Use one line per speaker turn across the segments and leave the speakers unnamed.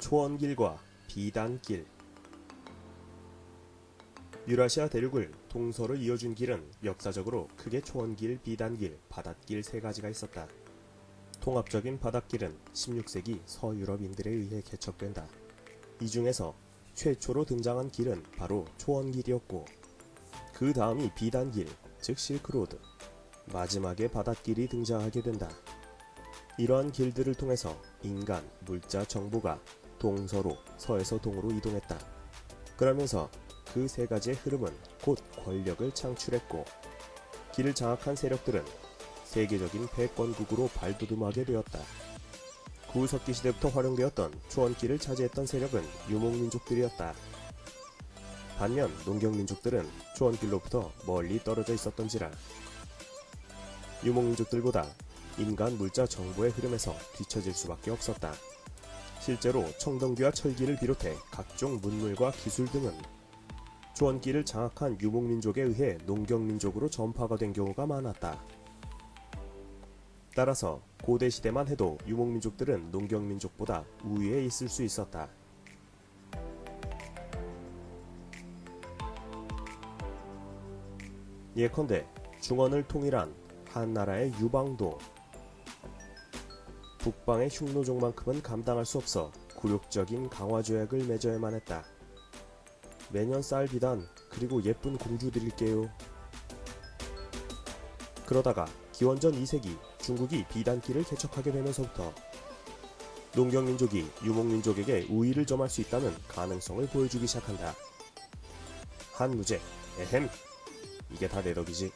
초원길과 비단길 유라시아 대륙을 동서로 이어준 길은 역사적으로 크게 초원길, 비단길, 바닷길 세 가지가 있었다. 통합적인 바닷길은 16세기 서유럽인들에 의해 개척된다. 이 중에서 최초로 등장한 길은 바로 초원길이었고, 그 다음이 비단길, 즉 실크로드, 마지막에 바닷길이 등장하게 된다. 이러한 길들을 통해서 인간, 물자, 정보가 동서로 서에서 동으로 이동했다. 그러면서 그 세 가지의 흐름은 곧 권력을 창출했고 길을 장악한 세력들은 세계적인 패권국으로 발돋움하게 되었다. 구석기 시대부터 활용되었던 초원길을 차지했던 세력은 유목민족들이었다. 반면 농경민족들은 초원길로부터 멀리 떨어져 있었던지라 유목민족들보다 인간 물자 정보의 흐름에서 뒤처질 수밖에 없었다. 실제로 청동기와 철기를 비롯해 각종 문물과 기술 등은 초원길을 장악한 유목민족에 의해 농경민족으로 전파가 된 경우가 많았다. 따라서 고대 시대만 해도 유목민족들은 농경민족보다 우위에 있을 수 있었다. 예컨대 중원을 통일한 한나라의 유방도 북방의 흉노족만큼은 감당할 수 없어 굴욕적인 강화 조약을 맺어야만 했다. 매년 쌀 비단 그리고 예쁜 공주 드릴게요. 그러다가 기원전 2세기 중국이 비단길을 개척하게 되면서부터 농경민족이 유목민족에게 우위를 점할 수 있다는 가능성을 보여주기 시작한다. 한무제, 에헴, 이게 다 내 덕이지.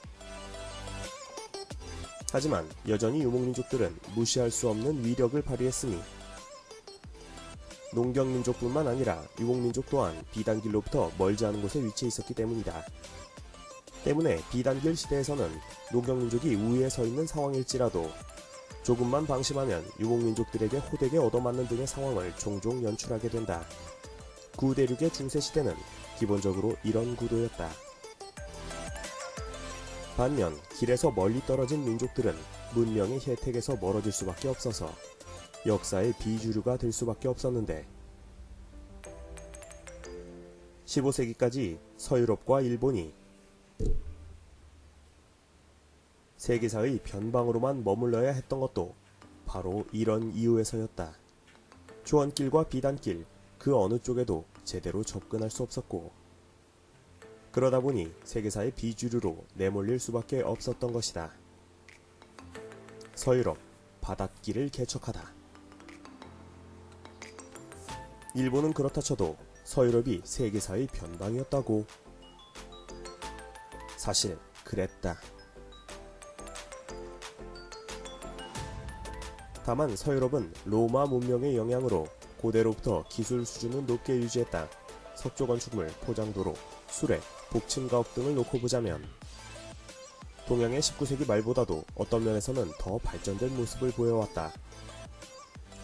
하지만 여전히 유목민족들은 무시할 수 없는 위력을 발휘했으니 농경민족뿐만 아니라 유목민족 또한 비단길로부터 멀지 않은 곳에 위치해 있었기 때문이다. 때문에 비단길 시대에서는 농경민족이 우위에 서 있는 상황일지라도 조금만 방심하면 유목민족들에게 호되게 얻어맞는 등의 상황을 종종 연출하게 된다. 구대륙의 중세시대는 기본적으로 이런 구도였다. 반면 길에서 멀리 떨어진 민족들은 문명의 혜택에서 멀어질 수밖에 없어서 역사의 비주류가 될 수밖에 없었는데 15세기까지 서유럽과 일본이 세계사의 변방으로만 머물러야 했던 것도 바로 이런 이유에서였다. 초원길과 비단길 그 어느 쪽에도 제대로 접근할 수 없었고 그러다 보니 세계사의 비주류로 내몰릴 수밖에 없었던 것이다. 서유럽 바닷길을 개척하다. 일본은 그렇다 쳐도 서유럽이 세계사의 변방이었다고. 사실 그랬다. 다만 서유럽은 로마 문명의 영향으로 고대로부터 기술 수준은 높게 유지했다. 석조 건축물, 포장도로, 수레, 복층가옥 등을 놓고 보자면 동양의 19세기 말보다도 어떤 면에서는 더 발전된 모습을 보여왔다.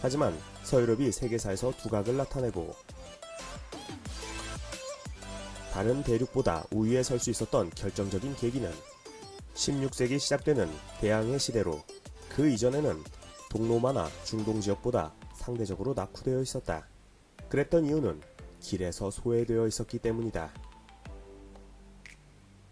하지만 서유럽이 세계사에서 두각을 나타내고 다른 대륙보다 우위에 설 수 있었던 결정적인 계기는 16세기 시작되는 대항해 시대로 그 이전에는 동로마나 중동 지역보다 상대적으로 낙후되어 있었다. 그랬던 이유는 길에서 소외되어 있었기 때문이다.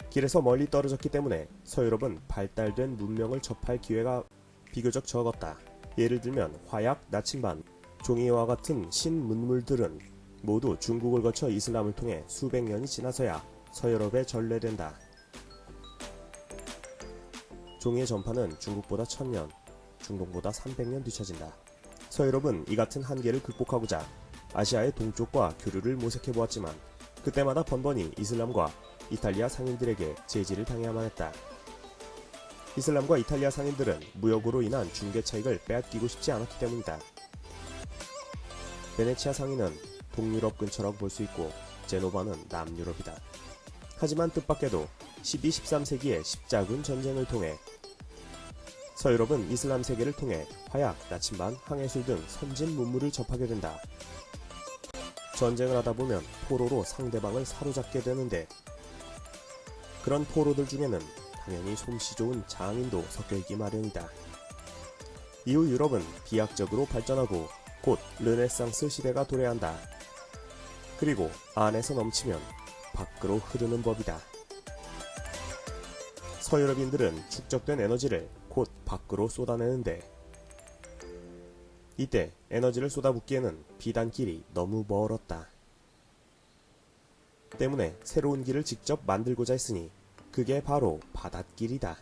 길에서 멀리 떨어졌기 때문에 서유럽은 발달된 문명을 접할 기회가 비교적 적었다. 예를 들면 화약, 나침반, 종이와 같은 신문물들은 모두 중국을 거쳐 이슬람을 통해 수백 년이 지나서야 서유럽에 전래된다. 종이의 전파는 중국보다 천년, 중동보다 300년 뒤처진다. 서유럽은 이 같은 한계를 극복하고자 아시아의 동쪽과 교류를 모색해 보았지만 그때마다 번번이 이슬람과 이탈리아 상인들에게 제지를 당해야만 했다. 이슬람과 이탈리아 상인들은 무역으로 인한 중개 차익을 빼앗기고 싶지 않았기 때문이다. 베네치아 상인은 동유럽 근처라고 볼 수 있고 제노바는 남유럽이다. 하지만 뜻밖에도 12, 13세기의 십자군 전쟁을 통해 서유럽은 이슬람 세계를 통해 화약, 나침반, 항해술 등 선진 문물을 접하게 된다. 전쟁을 하다 보면 포로로 상대방을 사로잡게 되는데 그런 포로들 중에는 당연히 솜씨 좋은 장인도 섞여 있기 마련이다. 이후 유럽은 비약적으로 발전하고 곧 르네상스 시대가 도래한다. 그리고 안에서 넘치면 밖으로 흐르는 법이다. 서유럽인들은 축적된 에너지를 곧 밖으로 쏟아내는데 이때 에너지를 쏟아붓기에는 비단길이 너무 멀었다. 때문에 새로운 길을 직접 만들고자 했으니 그게 바로 바닷길이다.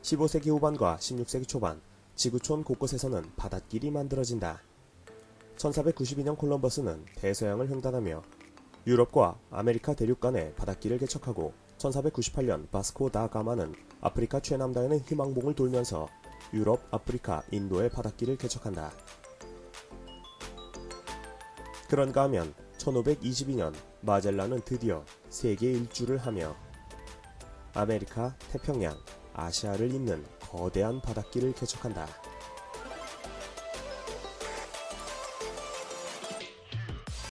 15세기 후반과 16세기 초반 지구촌 곳곳에서는 바닷길이 만들어진다. 1492년 콜럼버스는 대서양을 횡단하며 유럽과 아메리카 대륙 간의 바닷길을 개척하고 1498년 바스코 다 가마는 아프리카 최남단의 희망봉을 돌면서 유럽, 아프리카, 인도의 바닷길을 개척한다. 그런가 하면 1522년 마젤란은 드디어 세계 일주를 하며 아메리카, 태평양, 아시아를 잇는 거대한 바닷길을 개척한다.